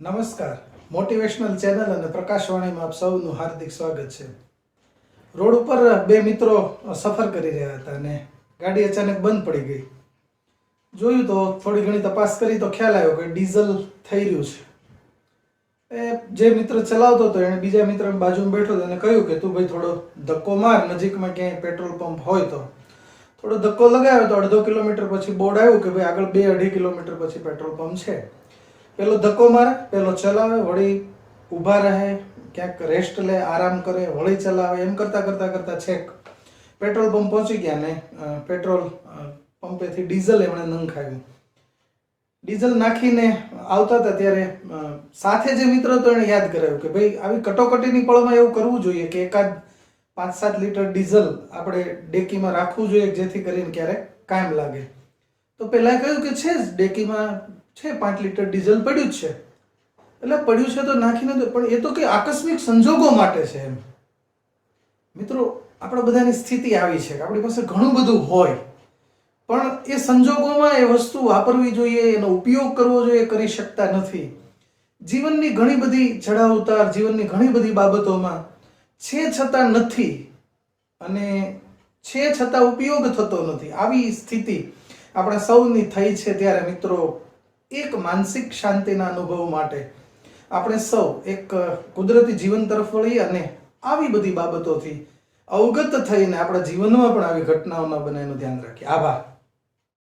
નમસ્કાર. Motivational channel અને પ્રકાશવાણીમાં આપ સૌનું હાર્દિક સ્વાગત છે. રોડ ઉપર બે મિત્રો સફર કરી રહ્યા હતા અને ગાડી અચાનક બંધ પડી ગઈ. જોયું તો થોડી ઘણી તપાસ કરી તો ખ્યાલ આવ્યો કે ડીઝલ થઈ રહ્યું છે. એ જે મિત્ર ચલાવતો હતો એણે બીજા મિત્ર બાજુમાં બેઠો હતો અને કહ્યું કે તું ભાઈ થોડો ધક્કો માર, નજીકમાં ક્યાંય પેટ્રોલ પંપ હોય તો. થોડો ધક્કો લગાવ્યો તો અડધો કિલોમીટર પછી બોર્ડ આવ્યું કે ભાઈ આગળ બે અઢી કિલોમીટર પછી પેટ્રોલ પંપ છે. પેલો ધક્કો મારે, પેલો ચલાવે, વળી ઊભા રહે, ક્યાંક રેસ્ટ લે, આરામ કરે, વળી ચલાવે, એમ કરતાં કરતાં કરતાં છેક પેટ્રોલ પંપ પહોંચી ગયા ને પેટ્રોલ પંપેથી ડીઝલ એમણે નંખાવ્યું. ડીઝલ નાખીને આવતા હતા ત્યારે સાથે જે મિત્ર હતો એણે યાદ કરાવ્યું કે ભાઈ આવી કટોકટીની પળમાં એવું કરવું જોઈએ કે એકાદ પાંચ સાત લીટર ડીઝલ આપણે ડેકીમાં રાખવું જોઈએ જેથી કરીને ક્યારેક કાયમ લાગે. તો પહેલાં કહ્યું કે છે જ, ડેકીમાં છે પાંચ લીટર ડીઝલ, પડ્યું જ છે. એટલે પડ્યું છે તો નાખીને દો પણ એ તો કે આકસ્મિક સંજોગો માટે છે એમ. મિત્રો, આપણા બધાની સ્થિતિ આવી છે કે આપણી પાસે ઘણું બધું હોય, પણ એ સંજોગોમાં એ વસ્તુ વાપરવી જોઈએ, એનો ઉપયોગ કરવો જોઈએ, કરી શકતા નથી. જીવનની ઘણી બધી ચઢાવ ઉતાર, જીવનની ઘણી બધી બાબતોમાં છે છતાં નથી અને છે છતાં ઉપયોગ થતો નથી. આવી સ્થિતિ આપણા સૌની થઈ છે ત્યારે મિત્રો, એક માનસિક શાંતિના અનુભવ માટે આપણે સૌ એક કુદરતી જીવન તરફ વળી અને આવી બધી બાબતોથી અવગત થઈને આપણા જીવનમાં પણ આવી ઘટનાઓ ન બને એનું ધ્યાન રાખીએ. આભાર.